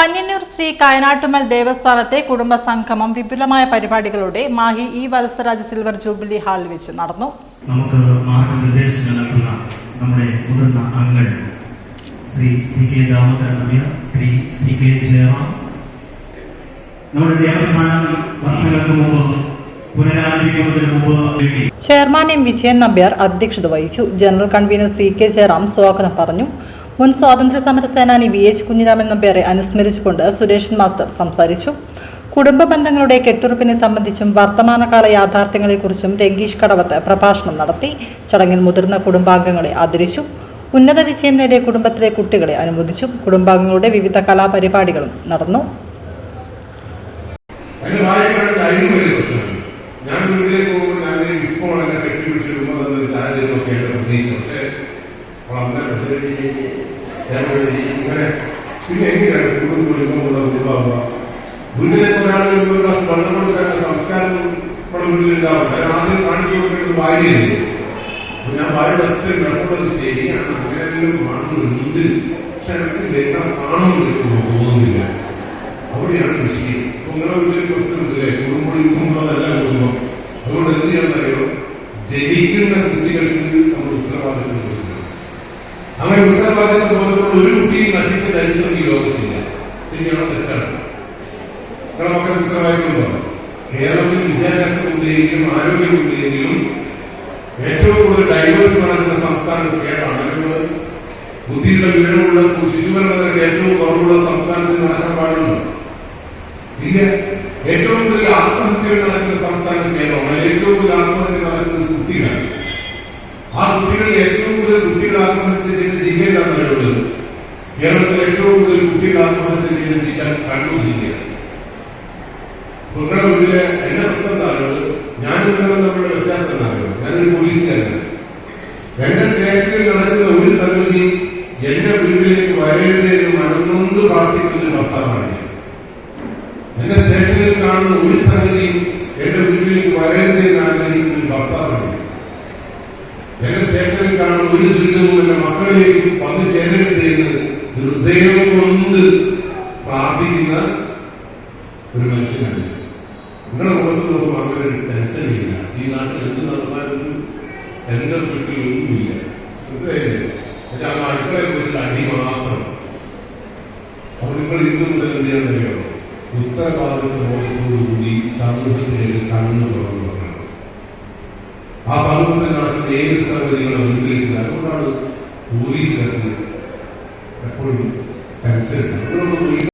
പന്ന്യന്നൂർ ശ്രീ കായനാട്ടുമൽ ദേവസ്ഥാനത്തെ കുടുംബ സംഗമം വിപുലമായ പരിപാടികളോടെ Mahe E Valsaraj silver jubilee ഹാളിൽ വെച്ച് നടന്നു. നമുക്ക് മാർഗനിർദ്ദേശങ്ങൾ നൽകുന്ന നമ്മുടെ മുതിർന്ന അംഗങ്ങൾ ശ്രീ സി കെ ദാമോദരൻ നമ്പ്യ ശ്രീ സി കെ ജയറാം. നമ്മുടെ ദേവസ്ഥാനം വർഷങ്ങൾക്ക് മുമ്പ് ചെയർമാൻ എം വിജയൻ നമ്പ്യാർ അധ്യക്ഷത വഹിച്ചു. General convener C K Jayaram സ്വാഗതം പറഞ്ഞു. മുൻ സ്വാതന്ത്ര്യ സമര സേനാനി വി എച്ച് കുഞ്ഞിരാമൻ നമ്പ്യാരെ അനുസ്മരിച്ചുകൊണ്ട് സുരേഷൻ മാസ്റ്റർ സംസാരിച്ചു. കുടുംബ ബന്ധങ്ങളുടെ കെട്ടുറപ്പിനെ സംബന്ധിച്ചും വർത്തമാനകാല യാഥാർത്ഥ്യങ്ങളെക്കുറിച്ചും രംഗീഷ് കടവത്ത് പ്രഭാഷണം നടത്തി ചടങ്ങിൽ മുതിർന്ന കുടുംബാംഗങ്ങളെ ആദരിച്ചു. ഉന്നത വിജയം നേടിയ കുടുംബത്തിലെ കുട്ടികളെ അനുമോദിച്ചു. കുടുംബാംഗങ്ങളുടെ വിവിധ കലാപരിപാടികളും നടന്നു. ഞാൻ ഞാൻ എന്നെ ഞാൻ ഇങ്ങനെ പിന്നെ എങ്ങനെയാണ് ഒരാൾ ഒരു വെള്ളം കൊടുക്കാൻ സംസ്കാരം നമ്മുടെ വീട്ടിലുണ്ടാവും ഞാൻ ആദ്യം കാണിച്ചു കൊടുക്കേണ്ടത് ഭാര്യയല്ലേ ഞാൻ വായുടെ അത്ര വെള്ളമുള്ളത് ശരിയാണ് അങ്ങനെയെല്ലാം കാണുന്നുണ്ട് പക്ഷെ എനിക്ക് ലേഖനം കാണുമെന്ന് തോന്നുന്നില്ല അവിടെയാണ് വിഷയം. നിങ്ങളുടെ വീട്ടിൽ പ്രശ്നമില്ലേ ഉത്തരവാദിത്വം തോന്നുമ്പോൾ ഒരു കുട്ടിയും നശിച്ച ചരിത്രം ഈ ലോകത്തില്ല. ശരിയാണോ തെറ്റാണ്? നിങ്ങളുടെ മക്കൾക്ക് ഉത്തരവാദിത്വം ഉണ്ടോ കേരളത്തിൽ വിദ്യാഭ്യാസം ഉണ്ടെങ്കിലും ഏറ്റവും കൂടുതൽ ഡൈവേഴ്സ് നടക്കുന്ന സംസ്ഥാനം കേരളമാണ്. നമ്മൾ ബുദ്ധിയുള്ള വിവരമുള്ള ശിശുമരണത്തിന്റെ ഏറ്റവും കുറവുള്ള സംസ്ഥാനത്തിൽ നടക്കാൻ പാടുള്ളൂ. ഇല്ല ഏറ്റവും കൂടുതൽ ആത്മഹത്യകൾ നടക്കുന്ന സംസ്ഥാനം കേരളമാണ്. ഏറ്റവും കൂടുതൽ ആത്മഹത്യ നടക്കുന്നത് കുട്ടികളാണ് ആ കുട്ടികളിൽ ഏറ്റവും കൂടുതൽ കുട്ടികൾ ആത്മഹത്യ ചെയ്ത ജില്ലയിലാണ് നിലവിലുള്ളത് കേരളത്തിൽ ഏറ്റവും കൂടുതൽ കുട്ടികൾ ആത്മഹത്യ ചെയ്ത ജില്ല കണ്ണൂർ ജില്ലയാണ് നിങ്ങളുടെ വീട്ടിലെ എന്റെ പ്രശ്നം ആളുകൾ ഞാൻ നിങ്ങളും തമ്മിലുള്ള വ്യത്യാസം എന്താണ് ഞാനൊരു പോലീസുകാരനാണ്. എന്റെ സ്റ്റേഷനിൽ നടക്കുന്ന ഒരു സംഗതി എന്റെ വീട്ടിലേക്ക് വരരുത് എന്ന് മനംനൊന്ന് പ്രാർത്ഥിക്കുന്ന ഒരു ഭർത്താവാണ് എന്റെ സ്റ്റേഷനിൽ കാണുന്ന ഒരു സംഗതിയും എന്റെ വീട്ടിലേക്ക് വരരുത് എന്ന് ആഗ്രഹിക്കുന്ന ഒരു ഭർത്താവാണ് ഞാൻ. എന്റെ സ്റ്റേഷനിൽ കാണുന്ന ഒരു ദുരിതവും എന്റെ മക്കളിലേക്ക് വന്നു ചേരരുത് എന്ന് ഹൃദയം കൊണ്ട് പ്രാർത്ഥിക്കുന്ന ഒരു മനുഷ്യനാണ്. നിങ്ങളുടെ മുഖത്ത് നോക്കുമ്പോൾ അങ്ങനെ ഒരു ടെൻഷൻ ഇല്ല. ഈ നാട്ടിൽ എന്ത് നടന്നാലും എന്റെ വീട്ടിൽ ഒന്നുമില്ല മനസ്സിലായില്ലേ ആ അടുക്കളയിൽ പോയിട്ട് അടി മാത്രം. അപ്പൊ നിങ്ങൾ ഇന്ന് മുതൽ എന്തെയാണെന്നറിയോ ഉത്തരവാദിത്വബോധത്തോടുകൂടി സമൂഹത്തിലേക്ക് കണ്ണു തുറന്നു ആ സമൂഹത്തിൽ നടക്കുന്ന ഏത് സംഗതികളും വീട്ടിലേക്ക് അതുകൊണ്ടാണ് പോലീസ് എപ്പോഴും ടെൻഷൻ